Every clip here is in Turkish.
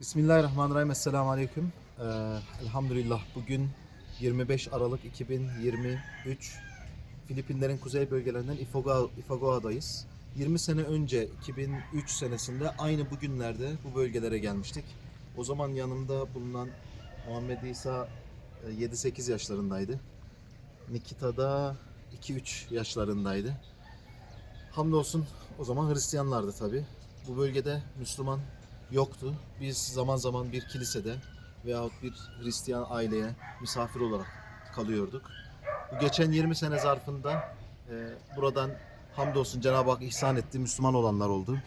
Bismillahirrahmanirrahim. Esselamu Aleyküm. Ee, elhamdülillah bugün 25 Aralık 2023 Filipinlerin kuzey bölgelerinden Ifagoa'dayız. 20 sene önce 2003 senesinde aynı bugünlerde bu bölgelere gelmiştik. O zaman yanımda bulunan Muhammed İsa e, 7-8 yaşlarındaydı. Nikita da 2-3 yaşlarındaydı. Hamdolsun o zaman Hristiyanlardı tabi. Bu bölgede Müslüman yoktu. Biz zaman zaman bir kilisede veyahut bir Hristiyan aileye misafir olarak kalıyorduk. Bu geçen 20 sene zarfında e, buradan hamdolsun Cenab-ı Hak ihsan etti, Müslüman olanlar oldu.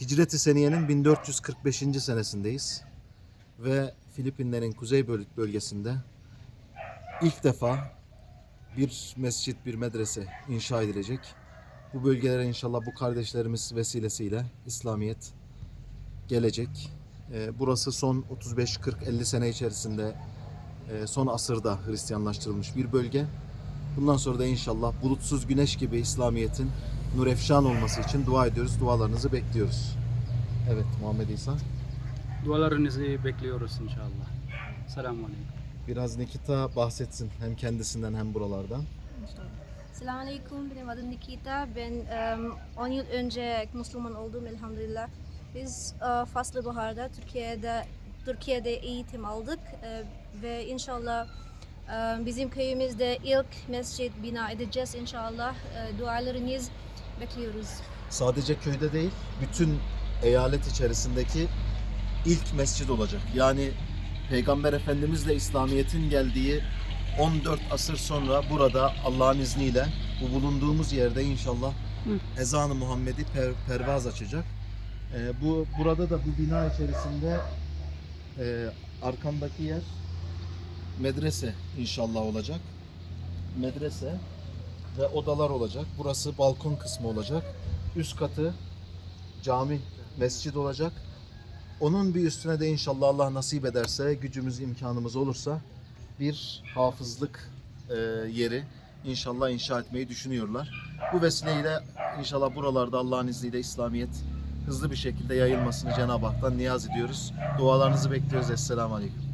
Hicret-i Seniye'nin 1445. senesindeyiz ve Filipinlerin kuzey böl- bölgesinde ilk defa bir mescit, bir medrese inşa edilecek. Bu bölgelere inşallah bu kardeşlerimiz vesilesiyle İslamiyet gelecek. Ee, Burası son 35-40-50 sene içerisinde e, son asırda Hristiyanlaştırılmış bir bölge. Bundan sonra da inşallah bulutsuz güneş gibi İslamiyet'in nurefşan olması için dua ediyoruz. Dualarınızı bekliyoruz. Evet Muhammed İsa. Dualarınızı bekliyoruz inşallah. Selamun Aleyküm. Biraz Nikita bahsetsin hem kendisinden hem buralardan. Selamünaleyküm. Benim adım Nikita. Ben 10 yıl önce Müslüman oldum elhamdülillah. Biz e, Faslı Bahar'da Türkiye'de Türkiye'de eğitim aldık E, ve inşallah e, bizim köyümüzde ilk mescit bina edeceğiz inşallah. Dualarınız bekliyoruz. sadece köyde değil, bütün eyalet içerisindeki ilk mescid olacak. Yani Peygamber Efendimizle İslamiyet'in geldiği 14 asır sonra burada Allah'ın izniyle bu bulunduğumuz yerde inşallah ezanı Muhammed'i per- pervaz açacak. Ee, bu burada da bu bina içerisinde e, arkamdaki yer medrese inşallah olacak. Medrese ve odalar olacak. Burası balkon kısmı olacak. Üst katı cami, mescid olacak. Onun bir üstüne de inşallah Allah nasip ederse, gücümüz, imkanımız olursa bir hafızlık e, yeri inşallah inşa etmeyi düşünüyorlar. Bu vesileyle inşallah buralarda Allah'ın izniyle İslamiyet hızlı bir şekilde yayılmasını Cenab-ı Hak'tan niyaz ediyoruz. Dualarınızı bekliyoruz. Esselamu Aleyküm.